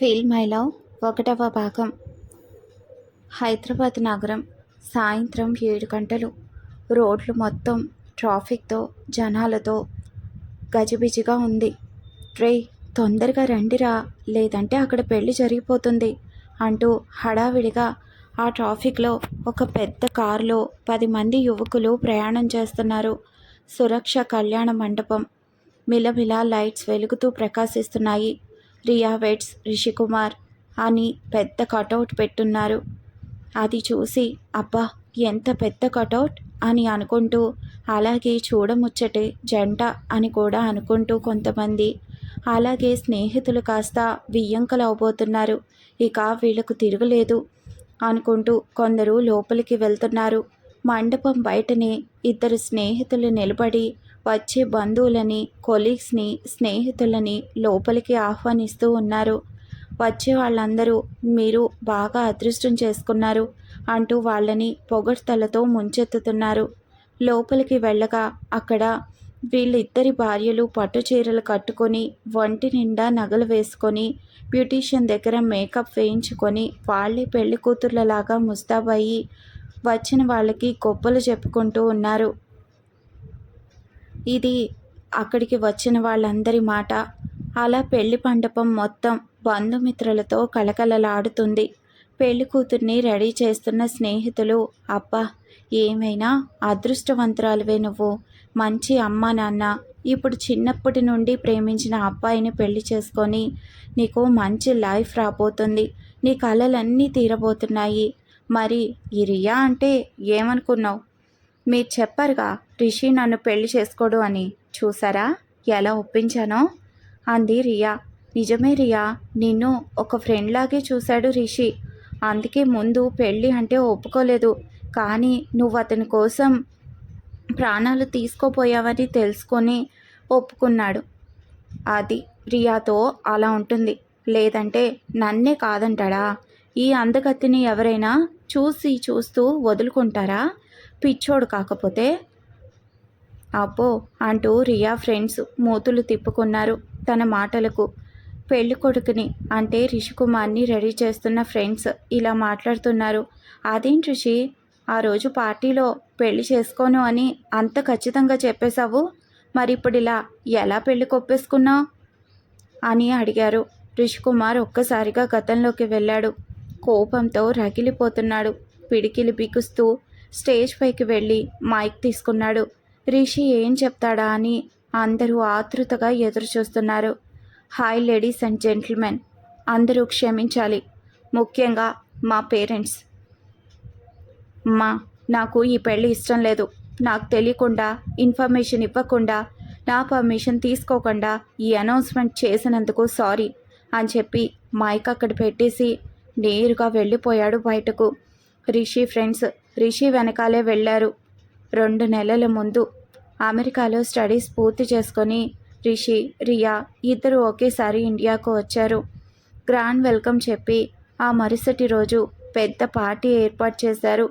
Feel my love ఒకటవ భాగం. హైదరాబాద్ నగరం సాయంత్రం ఏడు గంటలు. రోడ్లు మొత్తం ట్రాఫిక్తో జనాలతో గజిబిజిగా ఉంది. రే తొందరగా రండిరా. లేదంటే అక్కడ పెళ్ళి జరిగిపోతుంది అంటూ హడావిడిగా ఆ ట్రాఫిక్లో ఒక పెద్ద కారులో పది మంది యువకులు ప్రయాణం చేస్తున్నారు. సురక్ష కళ్యాణ మండపం. మిలమిల లైట్స్ వెలుగుతూ ప్రకాశిస్తున్నాయి. రియా వెట్స్ రిషికుమార్ అని పెద్ద కటౌట్ పెట్టున్నారు. అది చూసి అబ్బా ఎంత పెద్ద కటౌట్? అని అనుకుంటూ అలాగే చూడముచ్చటే జంట అని కూడా అనుకుంటూ కొంతమంది. అలాగే స్నేహితులు కాస్త వియ్యంకలు అవబోతున్నారు ఇక వీళ్ళకు తిరగలేదు అనుకుంటూ కొందరు లోపలికి వెళ్తున్నారు. మండపం బయటనే ఇద్దరు స్నేహితులు నిలబడి వచ్చే బంధువులని కొలీగ్స్ని స్నేహితులని లోపలికి ఆహ్వానిస్తూ ఉన్నారు. వచ్చే వాళ్ళందరూ మీరు బాగా అదృష్టం చేసుకున్నారు అంటూ వాళ్ళని పొగడ్తలతో ముంచెత్తుతున్నారు. లోపలికి వెళ్ళగా అక్కడ వీళ్ళిద్దరి భార్యలు పట్టు చీరలు కట్టుకొని వంటి నిండా నగలు వేసుకొని బ్యూటీషియన్ దగ్గర మేకప్ వేయించుకొని వాళ్ళే పెళ్ళి కూతుర్లలాగా ముస్తాబయ్యి వచ్చిన వాళ్ళకి గొప్పలు చెప్పుకుంటూ ఉన్నారు. ఇది అక్కడికి వచ్చిన వాళ్ళందరి మాట. అలా పెళ్ళి మండపం మొత్తం బంధుమిత్రులతో కలకలలాడుతుంది పెళ్ళి కూతుర్ని రెడీ చేస్తున్న స్నేహితులు అబ్బా ఏమైనా అదృష్టవంతురాలువే నువ్వు. మంచి అమ్మ నాన్న. ఇప్పుడు చిన్నప్పటి నుండి ప్రేమించిన అబ్బాయిని పెళ్ళి చేసుకొని నీకు మంచి లైఫ్ రాబోతుంది. నీ కళలన్నీ తీరబోతున్నాయి. మరి ఈ రియా అంటే ఏమనుకున్నావు? మీరు చెప్పారుగా. రిషి నన్ను పెళ్ళి చేసుకోడు అని. చూసారా? ఎలా ఒప్పించానో? అంది రియా. నిజమే రియా నిన్ను ఒక ఫ్రెండ్లాగే చూశాడు రిషి. అందుకే ముందు పెళ్ళి అంటే ఒప్పుకోలేదు. కానీ నువ్వు అతని కోసం ప్రాణాలు తీసుకోపోయావని తెలుసుకొని ఒప్పుకున్నాడు. అది రియాతో అలా ఉంటుంది. లేదంటే నన్నే కాదంటాడా? ఈ అందగత్తిని ఎవరైనా చూసి చూస్తూ వదులుకుంటారా? పిచ్చోడు కాకపోతే అబ్బో! అంటూ రియా ఫ్రెండ్స్ మూతులు తిప్పుకున్నారు తన మాటలకు. పెళ్ళి కొడుకుని అంటే రిషికుమార్ని రెడీ చేస్తున్న ఫ్రెండ్స్ ఇలా మాట్లాడుతున్నారు. అదేంటి రిషి ఆ రోజు పార్టీలో పెళ్ళి చేసుకోను అని అంత ఖచ్చితంగా చెప్పేశావు? మరి ఇప్పుడు ఇలా ఎలా పెళ్ళి కొప్పేసుకున్నావు? అని అడిగారు. రిషికుమార్ ఒక్కసారిగా గతంలోకి వెళ్ళాడు. కోపంతో రగిలిపోతున్నాడు. పిడికిలి బిగుస్తూ స్టేజ్ పైకి వెళ్ళి మైక్ తీసుకున్నాడు. రిషి ఏం చెప్తాడా అని అందరూ ఆతృతగా ఎదురుచూస్తున్నారు. హాయ్ లేడీస్ అండ్ జెంటిల్మెన్ అందరూ క్షమించాలి. ముఖ్యంగా మా పేరెంట్స్. మా నాకు ఈ పెళ్ళి ఇష్టం లేదు. నాకు తెలియకుండా ఇన్ఫర్మేషన్ ఇవ్వకుండా నా పర్మిషన్ తీసుకోకుండా ఈ అనౌన్స్మెంట్ చేసినందుకు సారీ అని చెప్పి మైక్ అక్కడ పెట్టేసి నేరుగా వెళ్ళిపోయాడు బయటకు. రిషి ఫ్రెండ్స్ రిషి వెనకాలే వెళ్ళారు. రెండు నెలల ముందు అమెరికాలో స్టడీస్ పూర్తి చేసుకొని రిషి రియా ఇద్దరు ఒకేసారి ఇండియాకు వచ్చారు. గ్రాండ్ వెల్కమ్ చెప్పి ఆ మరుసటి రోజు పెద్ద పార్టీ ఏర్పాటు చేశారు.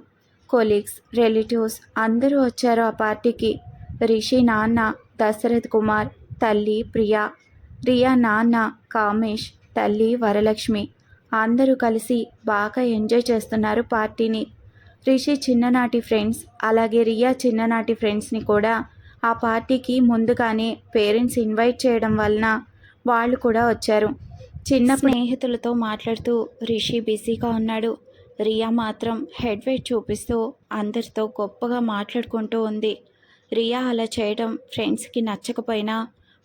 కొలీగ్స్ రిలేటివ్స్ అందరూ వచ్చారు ఆ పార్టీకి. రిషి నాన్న దశరథ్ కుమార్ తల్లి ప్రియా రియా నాన్న కామేష్ తల్లి వరలక్ష్మి అందరూ కలిసి బాగా ఎంజాయ్ చేస్తున్నారు పార్టీని. రిషి చిన్ననాటి ఫ్రెండ్స్ అలాగే రియా చిన్ననాటి ఫ్రెండ్స్ని కూడా ఆ పార్టీకి ముందుగానే పేరెంట్స్ ఇన్వైట్ చేయడం వలన వాళ్ళు కూడా వచ్చారు. చిన్న స్నేహితులతో మాట్లాడుతూ రిషి బిజీగా ఉన్నాడు. రియా మాత్రం హెడ్ వెయిట్ చూపిస్తూ అందరితో గొప్పగా మాట్లాడుకుంటూ ఉంది. రియా అలా చేయడం ఫ్రెండ్స్కి నచ్చకపోయినా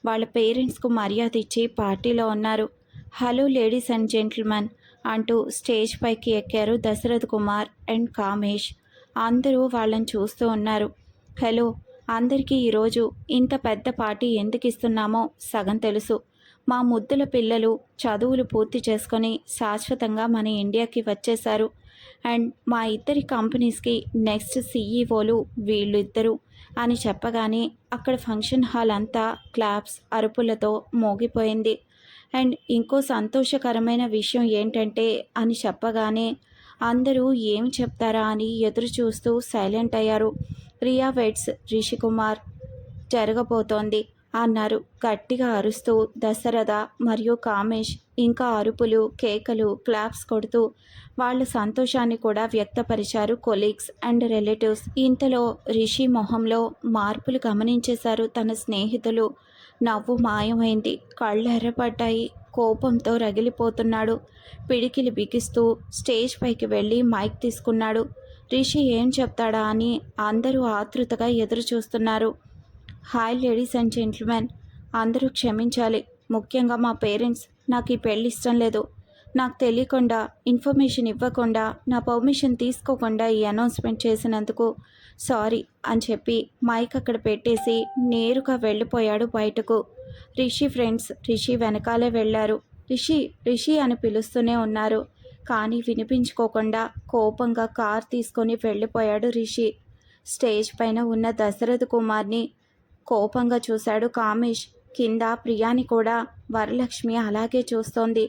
వాళ్ళ పేరెంట్స్కు మర్యాద ఇచ్చి పార్టీలో ఉన్నారు. హలో లేడీస్ అండ్ జెంటిల్మెన్ అంటూ స్టేజ్ పైకి ఎక్కారు దశరథ్ కుమార్ అండ్ కామేష్. అందరూ వాళ్ళని చూస్తూ ఉన్నారు. హలో అందరికీ ఈరోజు ఇంత పెద్ద పార్టీ ఎందుకు ఇస్తున్నామో సగం తెలుసు. మా ముద్దుల పిల్లలు చదువులు పూర్తి చేసుకొని శాశ్వతంగా మన ఇండియాకి వచ్చేశారు. అండ్ మా ఇద్దరి కంపెనీస్కి నెక్స్ట్ సీఈఓలు వీళ్ళు ఇద్దరు అని చెప్పగానే అక్కడ ఫంక్షన్ హాల్ అంతా క్లాప్స్ అరుపులతో మోగిపోయింది. అండ్ ఇంకో సంతోషకరమైన విషయం ఏంటంటే అని చెప్పగానే అందరూ ఏం చెప్తారా అని ఎదురు చూస్తూ సైలెంట్ అయ్యారు. రియా వెడ్స్ రిషికుమార్ జరగబోతోంది అన్నారు. గట్టిగా అరుస్తూ దశరథ మరియు కామేష్ ఇంకా అరుపులు కేకలు క్లాప్స్ కొడుతూ వాళ్ళ సంతోషాన్ని కూడా వ్యక్తపరిచారు కొలీగ్స్ అండ్ రిలేటివ్స్. ఇంతలో రిషి మొహంలో మార్పులు గమనించేశారు తన స్నేహితులు. నవ్వు మాయమైంది. కళ్ళు ఎర్రపడ్డాయి కోపంతో రగిలిపోతున్నాడు. పిడికిలి బిగిస్తూ స్టేజ్ పైకి వెళ్ళి మైక్ తీసుకున్నాడు. రిషి ఏం చెప్తాడా అని అందరూ ఆతృతగా ఎదురు చూస్తున్నారు హాయ్ లేడీస్ అండ్ జెంట్మెన్ అందరూ క్షమించాలి. ముఖ్యంగా మా పేరెంట్స్. నాకు ఈ పెళ్ళి ఇష్టం లేదు. నాకు తెలియకుండా ఇన్ఫర్మేషన్ ఇవ్వకుండా నా పర్మిషన్ తీసుకోకుండా ఈ అనౌన్స్మెంట్ చేసినందుకు సారీ అని చెప్పి మైక్ అక్కడ పెట్టేసి నేరుగా వెళ్ళిపోయాడు బయటకు. రిషి ఫ్రెండ్స్ రిషి వెనకాలే వెళ్ళారు. రిషి రిషి అని పిలుస్తూనే ఉన్నారు. కానీ వినిపించుకోకుండా కోపంగా కార్ తీసుకొని వెళ్ళిపోయాడు రిషి. స్టేజ్ పైన ఉన్న దశరథ కుమార్ని కోపంగా చూశాడు కామేష్. కింద ప్రియాని కూడా వరలక్ష్మి అలాగే చూస్తోంది.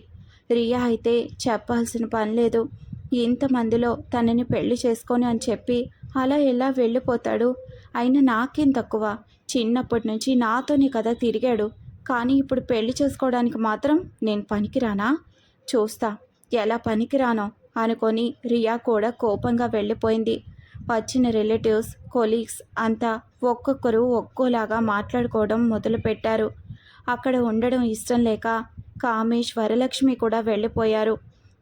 రియా అయితే చెప్పాల్సిన పని లేదు. ఇంతమందిలో తనని పెళ్ళి చేసుకొని అని చెప్పి అలా ఎలా వెళ్ళిపోతాడు? అయినా నాకేం తక్కువ? చిన్నప్పటి నుంచి నాతోనే కదా తిరిగాడు. కానీ ఇప్పుడు పెళ్ళి చేసుకోవడానికి మాత్రం నేను పనికిరానా? చూస్తా. ఎలా పనికిరానో అనుకొని రియా కూడా కోపంగా వెళ్ళిపోయింది. వచ్చిన రిలేటివ్స్ కొలీగ్స్ అంతా ఒక్కొక్కరు ఒక్కోలాగా మాట్లాడుకోవడం మొదలుపెట్టారు. అక్కడ ఉండడం ఇష్టం లేక కామేష్ వరలక్ష్మి కూడా వెళ్ళిపోయారు.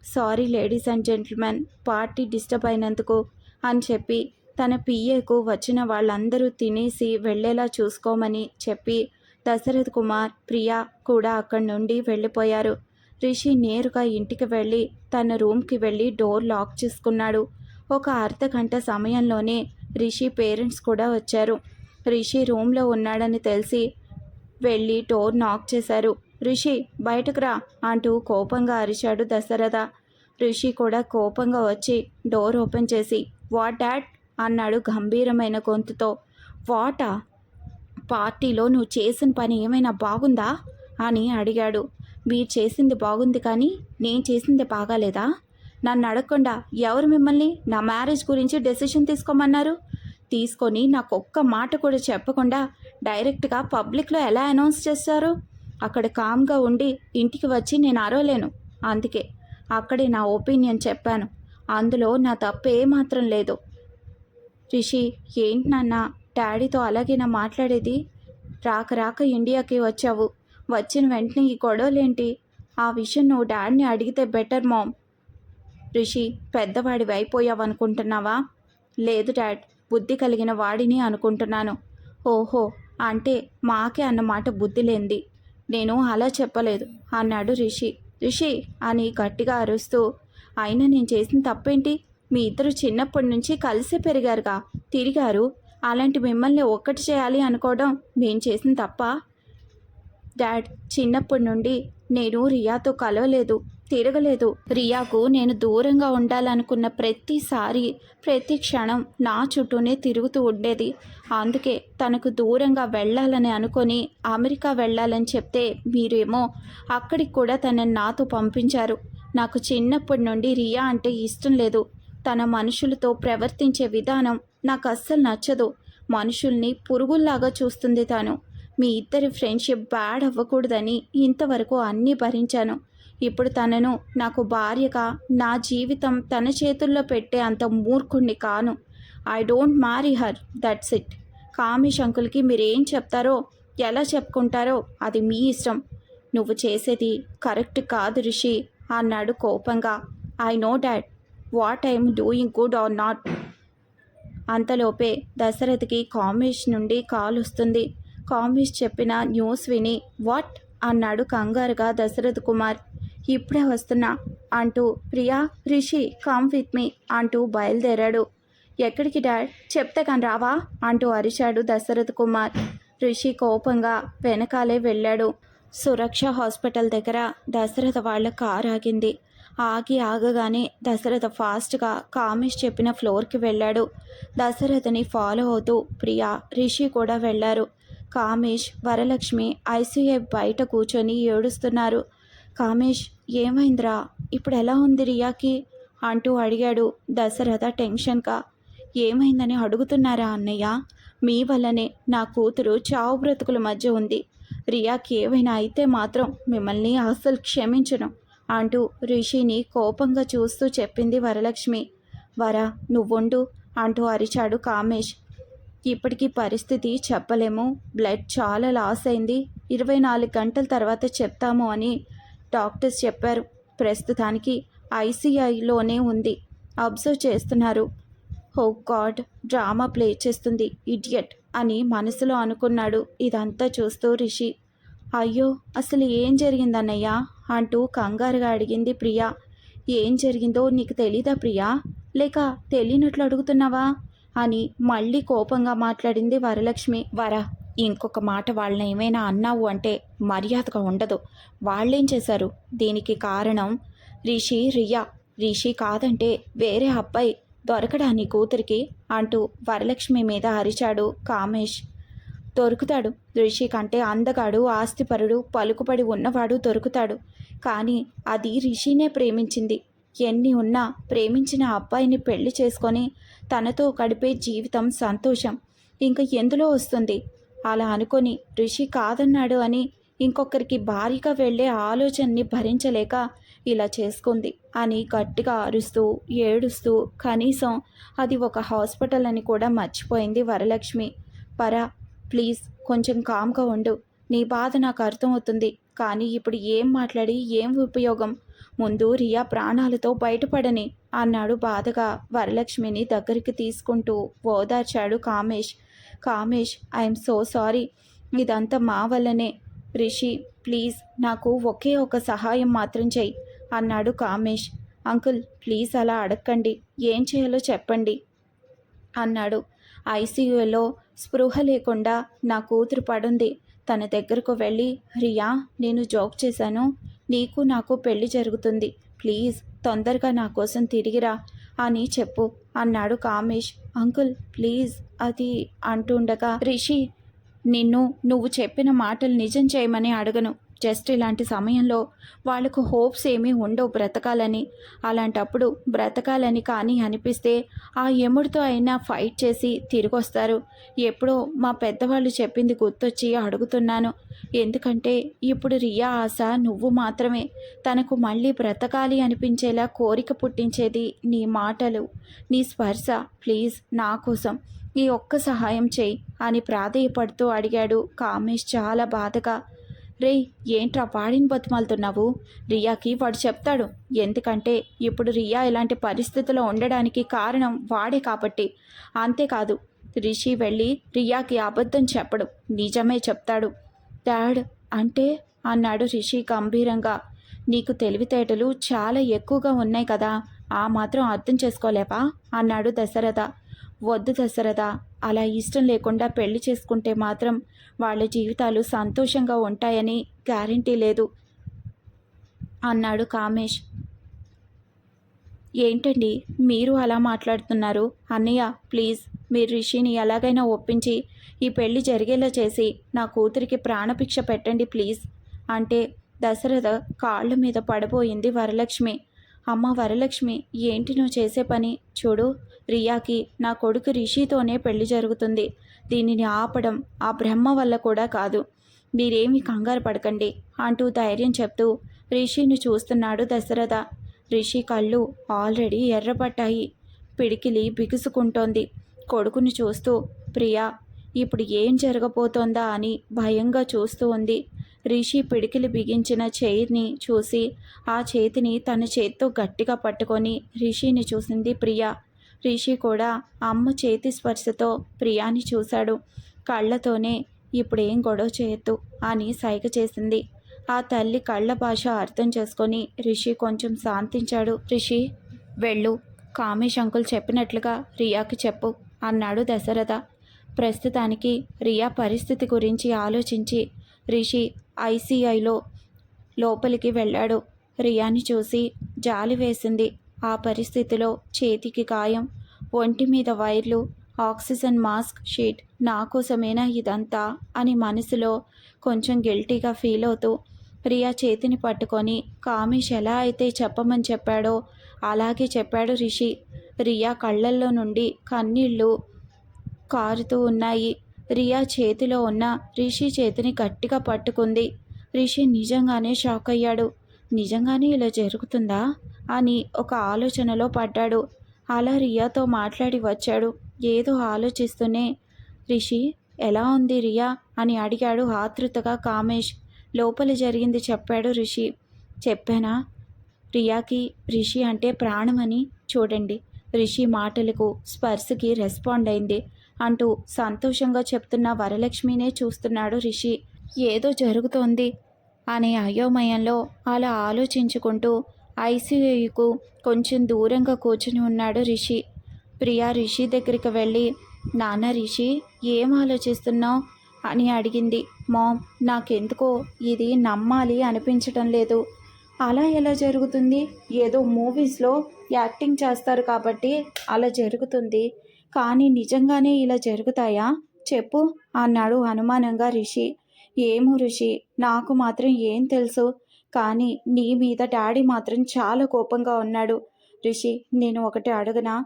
Sorry ladies and gentlemen party disturb అయినందుకు అని చెప్పి తన పిఏకు వచ్చిన వాళ్ళందరూ తినేసి వెళ్ళేలా చూసుకోమని చెప్పి దశరథ్ కుమార్ ప్రియా కూడా అక్కడి నుండి వెళ్ళిపోయారు. రిషి నేరుగా ఇంటికి వెళ్ళి తన రూమ్కి వెళ్ళి డోర్ లాక్ చేసుకున్నాడు. ఒక అర్ధ గంట సమయంలోనే రిషి పేరెంట్స్ కూడా వచ్చారు. రిషి రూమ్లో ఉన్నాడని తెలిసి వెళ్ళి డోర్ నాక్ చేశారు. ఋషి బయటకు రా అంటూ కోపంగా అరిచాడు దశరథ. ఋషి కూడా కోపంగా వచ్చి డోర్ ఓపెన్ చేసి వాట్ డాడ్? అన్నాడు గంభీరమైన గొంతుతో. వాటా? పార్టీలో నువ్వు చేసిన పని ఏమైనా బాగుందా? అని అడిగాడు. మీరు చేసింది బాగుంది కానీ నేను చేసింది బాగాలేదా? నన్ను అడగకుండా ఎవరు మిమ్మల్ని నా మ్యారేజ్ గురించి డెసిషన్ తీసుకోమన్నారు? తీసుకొని నాకు ఒక్క మాట కూడా చెప్పకుండా డైరెక్ట్గా పబ్లిక్లో ఎలా అనౌన్స్ చేస్తారు అక్కడ కామ్గా ఉండి ఇంటికి వచ్చి నేను అరవలేను. అందుకే అక్కడే నా ఒపీనియన్ చెప్పాను. అందులో నా తప్పు ఏమాత్రం లేదు. రిషి ఏంటి నాన్న? డాడీతో అలాగే నా మాట్లాడేది? రాక రాక ఇండియాకి వచ్చావు. వచ్చిన వెంటనే ఈ గొడవలేంటి? ఆ విషయం నువ్వు డాడీని అడిగితే బెటర్ మామ్. రిషి పెద్దవాడివి అయిపోయావు అనుకుంటున్నావా? లేదు డాడ్ బుద్ధి కలిగిన వాడిని అనుకుంటున్నాను. ఓహో అంటే మాకే అన్నమాట బుద్ధి లేంది. నేను అలా చెప్పలేదు అన్నాడు రిషి. రిషి అని గట్టిగా అరుస్తూ అయినా నేను చేసిన తప్పేంటి? మీ ఇద్దరు చిన్నప్పటి నుంచి కలిసి పెరిగారుగా. తిరిగారు. అలాంటి మిమ్మల్ని ఒక్కటి చేయాలి అనుకోవడం మేం చేసిన తప్ప? డాడ్ చిన్నప్పటి నుండి నేను రియాతో కలవలేదు. తిరగలేదు. రియాకు నేను దూరంగా ఉండాలనుకున్న ప్రతిసారి ప్రతి క్షణం నా చుట్టూనే తిరుగుతూ ఉండేది. అందుకే తనకు దూరంగా వెళ్ళాలని అనుకొని అమెరికా వెళ్ళాలని చెప్తే మీరేమో అక్కడికి కూడా తనని నాతో పంపించారు. నాకు చిన్నప్పటి నుండి రియా అంటే ఇష్టం లేదు. తన మనుషులతో ప్రవర్తించే విధానం నాకు అస్సలు నచ్చదు. మనుషుల్ని పురుగుల్లాగా చూస్తుంది తాను. మీ ఇద్దరి ఫ్రెండ్షిప్ బ్యాడ్ అవ్వకూడదని ఇంతవరకు అన్నీ భరించాను. ఇప్పుడు తనను నాకు భార్యగా నా జీవితం తన చేతుల్లో పెట్టే అంత మూర్ఖుణ్ణి కాను. I don't marry her that's it Kamesh అంకుల్కి మీరేం చెప్తారో ఎలా చెప్పుకుంటారో అది మీ ఇష్టం. నువ్వు చేసేది కరెక్ట్ కాదు రిషి అన్నాడు కోపంగా. I know dad what I'm doing good or not అంతలోపే దశరథకి కామేష్ నుండి కాల్ వస్తుంది. కామేష్ చెప్పిన న్యూస్ విని వాట్ అన్నాడు కంగారుగా దశరథ్ కుమార్. ఇప్పుడే వస్తున్నా అంటూ Priya Rishi come with me అంటూ బయలుదేరాడు. ఎక్కడికి డాడ్? చెప్తే కాని రావా? అంటూ అరిచాడు దశరథ్ కుమార్. రిషి కోపంగా వెనకాలే వెళ్ళాడు. సురక్ష హాస్పిటల్ దగ్గర దశరథ వాళ్ళ కార్ ఆగింది. ఆగి ఆగగానే దశరథ ఫాస్ట్గా కామేష్ చెప్పిన ఫ్లోర్కి వెళ్ళాడు. దశరథని ఫాలో అవుతూ ప్రియా రిషి కూడా వెళ్ళారు. కామేష్ వరలక్ష్మి ఐసీఐ బయట కూర్చొని ఏడుస్తున్నారు. కామేష్ ఏమైందిరా? ఇప్పుడు ఎలా ఉంది రియాకి? అంటూ అడిగాడు దశరథ టెన్షన్గా. ఏమైందని అడుగుతున్నారా అన్నయ్య? మీ వల్లనే నా కూతురు చావు బ్రతుకుల మధ్య ఉంది. రియాకి ఏమైనా అయితే మాత్రం మిమ్మల్ని అస్సలు క్షమించను అంటూ రిషిని కోపంగా చూస్తూ చెప్పింది వరలక్ష్మి. వర నువ్వుండు అంటూ అరిచాడు కామేష్. ఇప్పటికీ పరిస్థితి చెప్పలేము. బ్లడ్ చాలా లాస్ అయింది. ఇరవై నాలుగు గంటల తర్వాత చెప్తాము అని డాక్టర్స్ చెప్పారు. ప్రస్తుతానికి ఐసీఐలోనే ఉంది. అబ్జర్వ్ చేస్తున్నారు. హో గాడ్ డ్రామా ప్లే చేస్తుంది. ఇడియట్ అని మనసులో అనుకున్నాడు. ఇదంతా చూస్తూ రిషి. అయ్యో అసలు ఏం జరిగిందన్నయ్యా? అంటూ కంగారుగా అడిగింది ప్రియా. ఏం జరిగిందో నీకు తెలీదా ప్రియా? లేక తెలియనట్లు అడుగుతున్నావా? అని మళ్ళీ కోపంగా మాట్లాడింది వరలక్ష్మి. వర ఇంకొక మాట వాళ్ళని ఏమైనా అన్నావు అంటే మర్యాదగా ఉండదు. వాళ్ళేం చేశారు? దీనికి కారణం రిషి రియా. రిషి కాదంటే వేరే అబ్బాయి దొరకడా నీ కూతురికి? అంటూ వరలక్ష్మి మీద అరిచాడు కామేష్. దొరుకుతాడు. రిషి కంటే అందగాడు ఆస్తిపరుడు పలుకుబడి ఉన్నవాడు దొరుకుతాడు. కానీ అది రిషినే ప్రేమించింది. ఎన్ని ఉన్నా ప్రేమించిన అబ్బాయిని పెళ్ళి చేసుకొని తనతో గడిపే జీవితం సంతోషం. ఇంకా ఎందులో వస్తుంది? అలా అనుకొని రిషి కాదన్నాడు అని ఇంకొకరికి భారీగా వెళ్ళే ఆలోచనని భరించలేక ఇలా చేసుకుంది అని గట్టిగా అరుస్తూ ఏడుస్తూ కనీసం అది ఒక హాస్పిటల్ అని కూడా మర్చిపోయింది వరలక్ష్మి. పరా ప్లీజ్ కొంచెం కామ్గా ఉండు. నీ బాధ నాకు అర్థమవుతుంది. కానీ ఇప్పుడు ఏం మాట్లాడి ఏం ఉపయోగం? ముందు రియా ప్రాణాలతో బయటపడని అన్నాడు బాధగా వరలక్ష్మిని దగ్గరికి తీసుకుంటూ ఓదార్చాడు Kamesh. Kamesh I'm so sorry. ఇదంతా మా వల్లనే. రిషి ప్లీజ్ నాకు ఒకే ఒక సహాయం మాత్రం చెయ్యి అన్నాడు కామేష్. అంకుల్ ప్లీజ్ అలా అడగండి ఏం చేయాలో చెప్పండి అన్నాడు. ఐసీయూలో స్పృహ లేకుండా నా కూతురు పడుంది. తన దగ్గరకు వెళ్ళి రియా నేను జోక్ చేశాను. నీకు నాకు పెళ్ళి జరుగుతుంది. ప్లీజ్ తొందరగా నా కోసం తిరిగిరా. అని చెప్పు అన్నాడు కామేష్. అంకుల్ ప్లీజ్ అది అంటుండగా రిషి నిన్ను నువ్వు చెప్పిన మాటలు నిజం చేయమని అడగను. జస్ట్ ఇలాంటి సమయంలో వాళ్ళకు హోప్స్ ఏమీ ఉండవు బ్రతకాలని. అలాంటప్పుడు బ్రతకాలని కానీ అనిపిస్తే ఆ ఎముడితో అయినా ఫైట్ చేసి తిరిగొస్తారు. ఎప్పుడో మా పెద్దవాళ్ళు చెప్పింది గుర్తొచ్చి అడుగుతున్నాను. ఎందుకంటే ఇప్పుడు రియా ఆశ నువ్వు మాత్రమే. తనకు మళ్ళీ బ్రతకాలి అనిపించేలా కోరిక పుట్టించేది నీ మాటలు నీ స్పర్శ. ప్లీజ్ నా కోసం ఈ ఒక్క సహాయం చేయి అని ప్రాధేయపడుతూ అడిగాడు కామేష్ చాలా బాధగా. రేయ్ ఏంట్రా వాడిని బతిమాలుతున్నావు? రియాకి వాడు చెప్తాడు. ఎందుకంటే ఇప్పుడు రియా ఇలాంటి పరిస్థితిలో ఉండడానికి కారణం వాడే కాబట్టి. అంతేకాదు రిషి వెళ్ళి రియాకి అబద్ధం చెప్పడు. నిజమే చెప్తాడు. డాడ్ అంటే? అన్నాడు రిషి గంభీరంగా. నీకు తెలివితేటలు చాలా ఎక్కువగా ఉన్నాయి కదా. ఆ మాత్రం అర్థం చేసుకోలేవా? అన్నాడు దశరథ. వద్దు దశరథ. అలా ఇష్టం లేకుండా పెళ్ళి చేసుకుంటే మాత్రం వాళ్ళ జీవితాలు సంతోషంగా ఉంటాయని గ్యారంటీ లేదు అన్నాడు కామేష్. ఏంటండి మీరు అలా మాట్లాడుతున్నారు? అన్నయ్య ప్లీజ్. మీరు రిషిని ఎలాగైనా ఒప్పించి ఈ పెళ్ళి జరిగేలా చేసి నా కూతురికి ప్రాణభిక్ష పెట్టండి ప్లీజ్ అంటే దశరథ కాళ్ళ మీద పడబోయింది వరలక్ష్మి. అమ్మ వరలక్ష్మి ఏంటి నువ్వు చేసే పని? చూడు రియాకి నా కొడుకు రిషితోనే పెళ్ళి జరుగుతుంది. దీనిని ఆపడం ఆ బ్రహ్మ వల్ల కూడా కాదు. మీరేమి కంగారు పడకండి అంటూ ధైర్యం చెప్తూ రిషిని చూస్తున్నాడు దశరథ. రిషి కళ్ళు ఆల్రెడీ ఎర్రపట్టాయి పిడికిలి బిగుసుకుంటోంది. కొడుకుని చూస్తూ ప్రియా ఇప్పుడు ఏం జరగబోతోందా? అని భయంగా చూస్తూ ఉంది. రిషి పిడికిలి బిగించిన చేయిని చూసి ఆ చేతిని తన చేత్తో గట్టిగా పట్టుకొని రిషిని చూసింది ప్రియా. రిషి కూడా అమ్మ చేతి స్పర్శతో ప్రియాని చూశాడు. కళ్ళతోనే ఇప్పుడేం గొడవ చేయొద్దు అని సైగ చేసింది. ఆ తల్లి కళ్ళ భాష అర్థం చేసుకొని రిషి కొంచెం శాంతించాడు. రిషి వెళ్ళు. కామేష్ అంకుల్ చెప్పినట్లుగా రియాకి చెప్పు అన్నాడు దశరథ. ప్రస్తుతానికి రియా పరిస్థితి గురించి ఆలోచించి రిషి ఐసీఐలో లోపలికి వెళ్ళాడు. రియాని చూసి జాలి వేసింది. ఆ పరిస్థితిలో చేతికి గాయం ఒంటి మీద వైర్లు ఆక్సిజన్ మాస్క్ షీట్ నా కోసమేనా ఇదంతా అని మనసులో కొంచెం గిల్టీగా ఫీల్ అవుతూ రియా చేతిని పట్టుకొని కామేష్ ఎలా అయితే చెప్పమని చెప్పాడో అలాగే చెప్పాడు రిషి. రియా కళ్ళల్లో నుండి కన్నీళ్ళు కారుతూ ఉన్నాయి. రియా చేతిలో ఉన్న రిషి చేతిని గట్టిగా పట్టుకుంది. రిషి నిజంగానే షాక్ అయ్యాడు. నిజంగానే ఇలా జరుగుతుందా? అని ఒక ఆలోచనలో పడ్డాడు. అలా రియాతో మాట్లాడి వచ్చాడు. ఏదో ఆలోచిస్తూనే రిషి ఎలా ఉంది రియా? అని అడిగాడు ఆతృతగా కామేష్. లోపల జరిగింది చెప్పాడు రిషి. చెప్పానా? రియాకి రిషి అంటే ప్రాణమని చూడండి. రిషి మాటలకు స్పర్శకి రెస్పాండ్ అయింది అంటూ సంతోషంగా చెప్తున్న వరలక్ష్మినే చూస్తున్నాడు రిషి. ఏదో జరుగుతోంది అనే అయోమయంలో అలా ఆలోచించుకుంటూ ఐసీయూకు కొంచెం దూరంగా కూర్చుని ఉన్నాడు రిషి. ప్రియా రిషి దగ్గరికి వెళ్ళి నాన్న రిషి ఏం ఆలోచిస్తున్నావు? అని అడిగింది. మామ్ నాకెందుకో ఇది నమ్మాలి అనిపించడం లేదు. అలా ఎలా జరుగుతుంది? ఏదో మూవీస్లో యాక్టింగ్ చేస్తారు కాబట్టి అలా జరుగుతుంది. కానీ నిజంగానే ఇలా జరుగుతాయా? చెప్పు అన్నాడు అనుమానంగా రిషి. ఏమో రిషి నాకు మాత్రం ఏం తెలుసు. కానీ నీ మీద డాడీ మాత్రం చాలా కోపంగా ఉన్నాడు. రిషి నేను ఒకటి అడుగునా?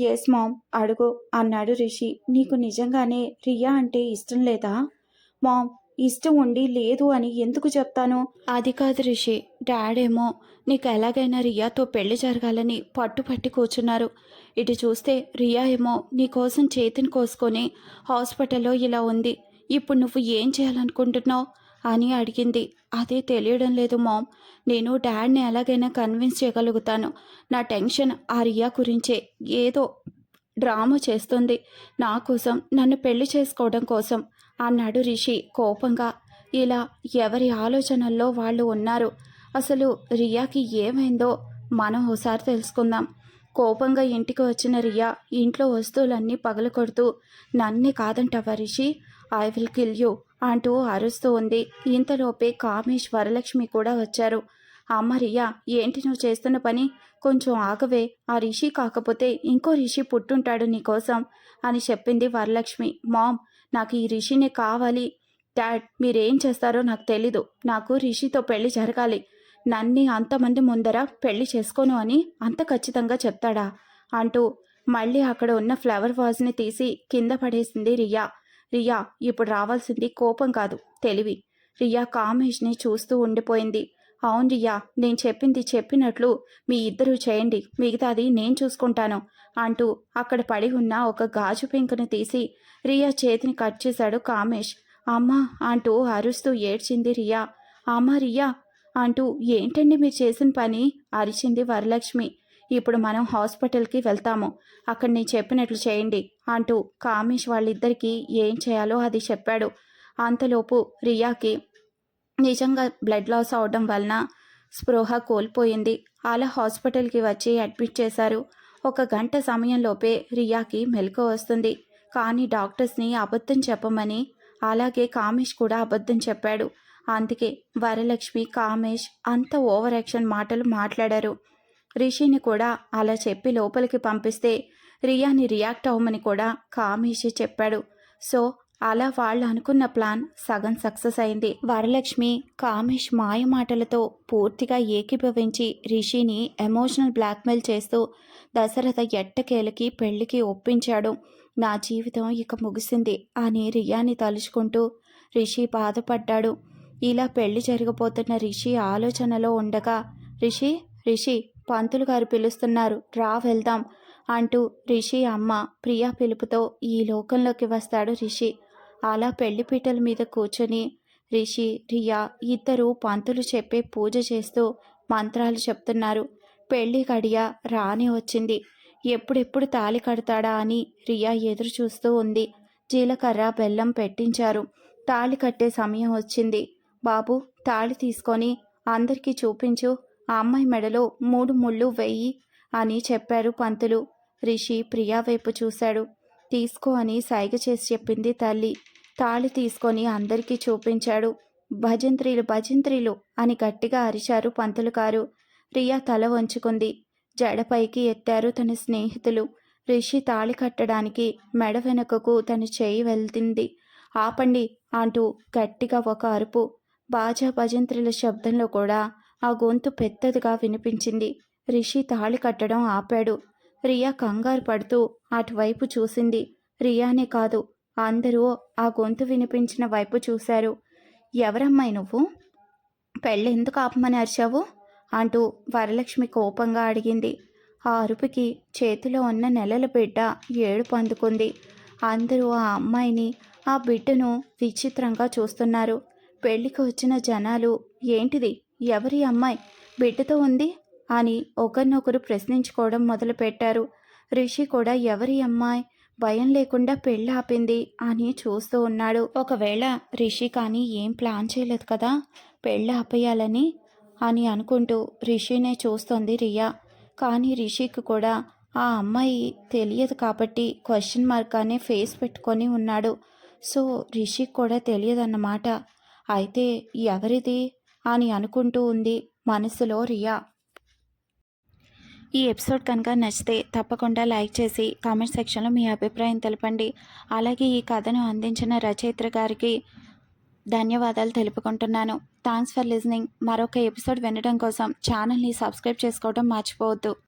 ఎస్ మామ్ అడుగు అన్నాడు రిషి. నీకు నిజంగానే రియా అంటే ఇష్టం లేదా? మామ్ ఇష్టం ఉండి లేదు అని ఎందుకు చెప్తాను? అది కాదు రిషి డాడేమో నీకు ఎలాగైనా రియాతో పెళ్ళి జరగాలని పట్టుపట్టి కూర్చున్నారు. ఇటు చూస్తే రియా ఏమో నీకోసం చేతిని కోసుకొని హాస్పిటల్లో ఇలా ఉంది. ఇప్పుడు నువ్వు ఏం చేయాలనుకుంటున్నావు? అని అడిగింది. అదే తెలియడం లేదు మామ్. నేను డాడ్ని ఎలాగైనా కన్విన్స్ చేయగలుగుతాను. నా టెన్షన్ ఆ రియా గురించే. ఏదో డ్రామా చేస్తుంది. నా కోసం నన్ను పెళ్ళి చేసుకోవడం కోసం అన్నాడు రిషి కోపంగా. ఇలా ఎవరి ఆలోచనల్లో వాళ్ళు ఉన్నారు? అసలు రియాకి ఏమైందో మనం ఒకసారి తెలుసుకుందాం. కోపంగా ఇంటికి వచ్చిన రియా ఇంట్లో వస్తువులన్నీ పగలకొడుతూ నన్నే కాదంటావా Rishi? I will kill you అంటూ అరుస్తూ ఉంది. ఇంతలోపే కామేష్ వరలక్ష్మి కూడా వచ్చారు. అమ్మ రియా ఏంటి నువ్వు చేస్తున్న పని? కొంచెం ఆగవే. ఆ రిషి కాకపోతే ఇంకో రిషి పుట్టుంటాడు నీకోసం అని చెప్పింది వరలక్ష్మి. మామ్ నాకు ఈ రిషినే కావాలి. డాడ్ మీరేం చేస్తారో నాకు తెలీదు. నాకు రిషితో పెళ్ళి జరగాలి. నన్ని అంతమంది ముందర పెళ్ళి చేసుకోను అని అంత ఖచ్చితంగా చెప్తాడా? అంటూ మళ్ళీ అక్కడ ఉన్న ఫ్లవర్ వాజ్ని తీసి కింద పడేసింది రియా. రియా ఇప్పుడు రావాల్సింది కోపం కాదు తెలివి. రియా కామేష్ని చూస్తూ ఉండిపోయింది. అవును రియా నేను చెప్పింది చెప్పినట్లు మీ ఇద్దరూ చేయండి మిగతాది నేను చూసుకుంటాను అంటూ అక్కడ పడి ఉన్న ఒక గాజు పెంకును తీసి రియా చేతిని కట్ చేశాడు కామేష్. అమ్మా అంటూ అరుస్తూ ఏడ్చింది రియా. అమ్మ రియా అంటూ ఏంటండి మీరు చేసిన పని? అరిచింది వరలక్ష్మి. ఇప్పుడు మనం హాస్పిటల్కి వెళ్తాము. అక్కడ నేను చెప్పినట్లు చేయండి అంటూ కామేష్ వాళ్ళిద్దరికీ ఏం చేయాలో అది చెప్పాడు. అంతలోపు రియాకి నిజంగా బ్లడ్ లాస్ అవడం వలన స్పృహ కోల్పోయింది. అలా హాస్పిటల్కి వచ్చి అడ్మిట్ చేశారు. ఒక గంట సమయంలోపే రియాకి మెలకు వస్తుంది. కానీ డాక్టర్స్ని అబద్ధం చెప్పమని అలాగే కామేష్ కూడా అబద్ధం చెప్పాడు. అందుకే వరలక్ష్మి కామేష్ అంత ఓవర్ యాక్షన్ మాటలు మాట్లాడారు. రిషిని కూడా అలా చెప్పి లోపలికి పంపిస్తే రియాని రియాక్ట్ అవ్వమని కూడా కామేషి చెప్పాడు. సో అలా వాళ్ళు అనుకున్న ప్లాన్ సగం సక్సెస్ అయింది. వరలక్ష్మి కామేష్ మాయ మాటలతో పూర్తిగా ఏకీభవించి రిషిని ఎమోషనల్ బ్లాక్మెయిల్ చేస్తూ దశరథ ఎట్టకేలకి పెళ్ళికి ఒప్పించాడు. నా జీవితం ఇక ముగిసింది అని రియాని తలుచుకుంటూ రిషి బాధపడ్డాడు. ఇలా పెళ్ళి జరిగిపోతున్న రిషి ఆలోచనలో ఉండగా రిషి రిషి పంతులు గారు పిలుస్తున్నారు. రా వెళ్దాం అంటూ రిషి అమ్మ ప్రియా పిలుపుతో ఈ లోకంలోకి వస్తాడు రిషి. అలా పెళ్ళిపీటల మీద కూర్చొని రిషి రియా ఇద్దరు పంతులు చెప్పే పూజ చేస్తూ మంత్రాలు చెప్తున్నారు. పెళ్ళి గడియ రాని వచ్చింది. ఎప్పుడెప్పుడు తాలి కడతాడా అని రియా ఎదురు చూస్తూ ఉంది. జీలకర్ర బెల్లం పెట్టించారు. తాళి కట్టే సమయం వచ్చింది. బాబు తాళి తీసుకొని అందరికీ చూపించు. ఆ అమ్మాయి మెడలో మూడు ముళ్ళు వెయ్యి అని చెప్పారు పంతులు. రిషి ప్రియా వైపు చూశాడు. తీసుకో అని సైగ చేసి చెప్పింది తల్లి. తాళి తీసుకొని అందరికీ చూపించాడు. భజంత్రీలు భజంత్రీలు అని గట్టిగా అరిచారు పంతులు గారు. రియా తల వంచుకుంది. జడపైకి ఎత్తారు తన స్నేహితులు. రిషి తాళి కట్టడానికి మెడ వెనుకకు తన చేయి వెళ్తుంది. ఆపండి అంటూ గట్టిగా ఒక అరుపు. బాజా భజంత్రుల శబ్దంలో కూడా ఆ గొంతు పెద్దదిగా వినిపించింది. రిషి తాళి కట్టడం ఆపాడు. రియా కంగారు పడుతూ అటువైపు చూసింది. రియానే కాదు అందరూ ఆ గొంతు వినిపించిన వైపు చూశారు. ఎవరమ్మాయి నువ్వు? పెళ్ళెందుకు ఆపమని అరిచావు? అంటూ వరలక్ష్మి కోపంగా అడిగింది. ఆ అరుపుకి చేతిలో ఉన్న నెలల బిడ్డ ఏడుపు అందుకుంది. అందరూ ఆ అమ్మాయిని ఆ బిడ్డను విచిత్రంగా చూస్తున్నారు. పెళ్ళికి వచ్చిన జనాలు ఏంటిది? ఎవరి అమ్మాయి? బిడ్డతో ఉంది? అని ఒకరినొకరు ప్రశ్నించుకోవడం మొదలుపెట్టారు. రిషి కూడా ఎవరి అమ్మాయి? భయం లేకుండా పెళ్ళి ఆపింది అని చూస్తూ ఉన్నాడు. ఒకవేళ రిషి కానీ ఏం ప్లాన్ చేయలేదు కదా? పెళ్ళి ఆపేయాలని అని అనుకుంటూ రిషినే చూస్తోంది రియా. కానీ రిషికి కూడా ఆ అమ్మాయి తెలియదు కాబట్టి క్వశ్చన్ మార్క్ అనే ఫేస్ పెట్టుకొని ఉన్నాడు. సో రిషికి కూడా తెలియదన్నమాట. అయితే ఎవరిది? అని అనుకుంటూ ఉంది మనసులో రియా. ఈ ఎపిసోడ్ కనుక నచ్చితే తప్పకుండా లైక్ చేసి కామెంట్ సెక్షన్లో మీ అభిప్రాయం తెలపండి. అలాగే ఈ కథను అందించిన రచయిత గారికి ధన్యవాదాలు తెలుపుకుంటున్నాను. Thanks for listening. మరొక ఎపిసోడ్ వినడం కోసం ఛానల్ని సబ్స్క్రైబ్ చేసుకోవడం మర్చిపోవద్దు.